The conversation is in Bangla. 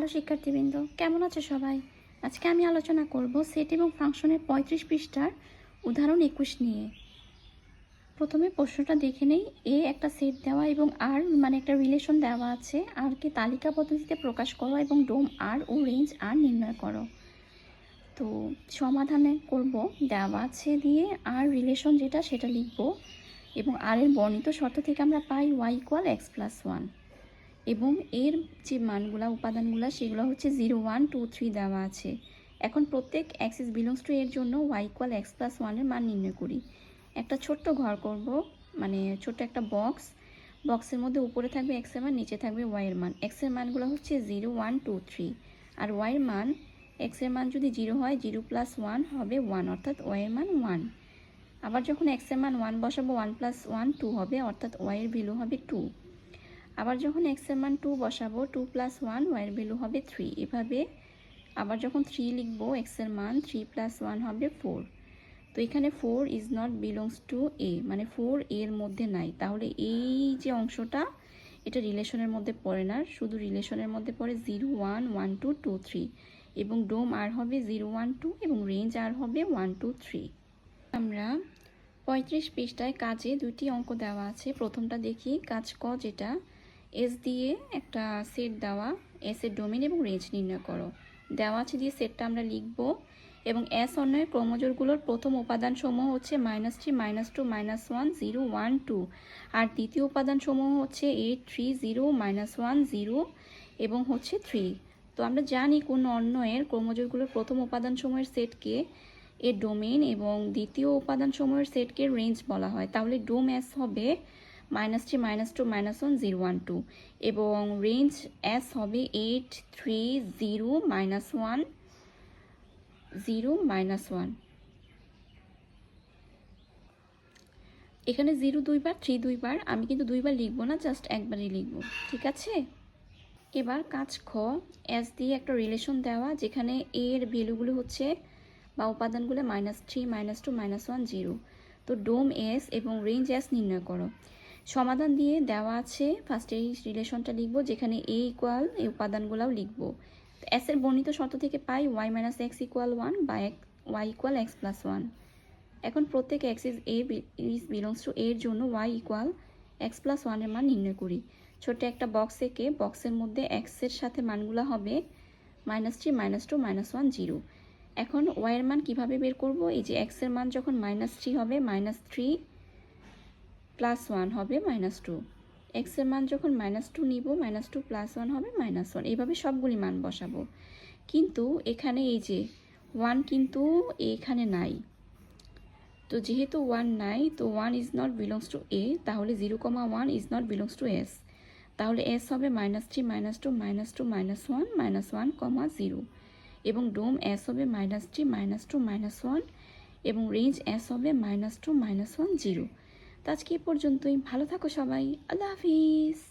হ্যালো শিক্ষার্থীবৃন্দ, কেমন আছে সবাই? আজকে আমি আলোচনা করব সেট এবং ফাংশনের পঁয়ত্রিশ পৃষ্ঠার উদাহরণ একুশ নিয়ে। প্রথমে প্রশ্নটা দেখে নেই। এ একটা সেট দেওয়া এবং আর মানে একটা রিলেশন দেওয়া আছে। আরকে তালিকা পদ্ধতিতে প্রকাশ করো এবং ডোম আর ও রেঞ্জ আর নির্ণয় করো। তো সমাধানে করব। দেওয়া আছে দিয়ে আর রিলেশন যেটা সেটা লিখব এবং আর এর বর্ণিত শর্ত থেকে আমরা পাই y equal x plus one এবং এর যে মানগুলা, উপাদানগুলা, সেগুলো হচ্ছে জিরো ওয়ান, টু, থ্রি দেওয়া আছে। এখন প্রত্যেক অ্যাক্সিস বিলংস টু এর জন্য ওয়াই ইকুয়াল এক্স প্লাস ওয়ানের মান নির্ণয় করি। একটা ছোট্ট ঘর করব মানে ছোট্ট একটা বক্স। বক্সের মধ্যে উপরে থাকবে এক্সের মান, নিচে থাকবে ওয়াইয়ের মান। এক্সের মানগুলো হচ্ছে জিরো ওয়ান, টু, থ্রি। আর ওয়াইয়ের মান এক্সের মান যদি জিরো হয়, জিরো প্লাস ওয়ান হবে ওয়ান, অর্থাৎ ওয়াইয়ের মান ওয়ান। আবার যখন এক্সের মান ওয়ান বসাবো, ওয়ান প্লাস ওয়ান, টু হবে, অর্থাৎ ওয়াইয়ের ভ্যালু হবে টু। আবার যখন এক্সের মান টু বসাবো টু প্লাস ওয়ান ওয়াইয়ের ভ্যালু হবে থ্রি এভাবে আবার যখন থ্রি লিখব এক্সের মান থ্রি প্লাস ওয়ান হবে ফোর তো এখানে four is not belongs to A মানে ফোর এর মধ্যে নাই। তাহলে এই যে অংশটা, এটা রিলেশনের মধ্যে পড়ে না। শুধু রিলেশনের মধ্যে পড়ে zero one one two two three এবং ডোম আর হবে জিরো ওয়ান টু এবং রেঞ্জ আর হবে ওয়ান টু থ্রি আমরা পঁয়ত্রিশ পৃষ্ঠায় কাজে দুটি অঙ্ক দেওয়া আছে। প্রথমটা দেখি, কাজ ক যেটা এস দিয়ে একটা সেট দেওয়া এস এর ডোমেন এবং রেঞ্জ নির্ণয় করো। দেওয়া আছে দিয়ে সেটটা আমরা লিখব এবং এস অন্যের ক্রোমোজোরগুলোর প্রথম উপাদান সমূহ হচ্ছে minus three minus two minus one zero one two আর দ্বিতীয় উপাদান সমূহ হচ্ছে eight three zero minus one zero এবং হচ্ছে থ্রি তো আমরা জানি কোন অন্যয়ের ক্রোমোজোরগুলোর প্রথম উপাদান সমূহের সেটকে এর ডোমেন এবং দ্বিতীয় উপাদান সমূহের সেটকে রেঞ্জ বলা হয়। তাহলে ডোম এস হবে minus three minus two minus one zero one two এবং রেঞ্জ এস হবে eight three zero minus one zero minus one এখানে জিরো দুইবার থ্রি দুইবার, আমি কিন্তু দুইবার লিখব না জাস্ট একবারই লিখব। ঠিক আছে? এবার কাজ খ এস দিয়ে একটা রিলেশন দেওয়া, যেখানে এর ভ্যালুগুলো হচ্ছে, বা উপাদানগুলো minus three minus two minus one zero তো ডোম এস এবং রেঞ্জ এস নির্ণয় করো। সমাধান দিয়ে দেওয়া আছে। ফার্স্টে এই রিলেশনটা লিখব, যেখানে এ ইকুয়াল এই উপাদানগুলোও লিখব। এস এর বর্ণিত শর্ত থেকে পাই y minus x equal one বা এক y equal x plus one এখন প্রত্যেক x is A is belongs to এর জন্য ওয়াই ইকুয়াল এক্স প্লাস ওয়ানের মান নির্ণয় করি। ছোট্ট একটা বক্স এঁকে বক্সের মধ্যে এক্সের সাথে মানগুলো হবে minus three minus two minus one zero এখন ওয়াইয়ের মান কীভাবে বের করব? এই যে এক্সের মান যখন মাইনাস থ্রি হবে মাইনাস থ্রি প্লাস ওয়ান হবে মাইনাস টু এক্সের মান যখন মাইনাস টু নিব মাইনাস টু প্লাস ওয়ান হবে মাইনাস ওয়ান এইভাবে সবগুলি মান বসাবো। কিন্তু এখানে এই যে ওয়ান কিন্তু এখানে নাই। তো যেহেতু ওয়ান নাই, তো one is not belongs to A তাহলে zero comma one is not belongs to S তাহলে এস হবে minus three minus two minus two minus one minus one comma zero এবং ডোম এস হবে minus three minus two minus one এবং রেঞ্জ এস হবে minus two minus one zero তো আজকে পর্যন্তই। ভালো থাকো সবাই। আল্লাহ হাফিজ।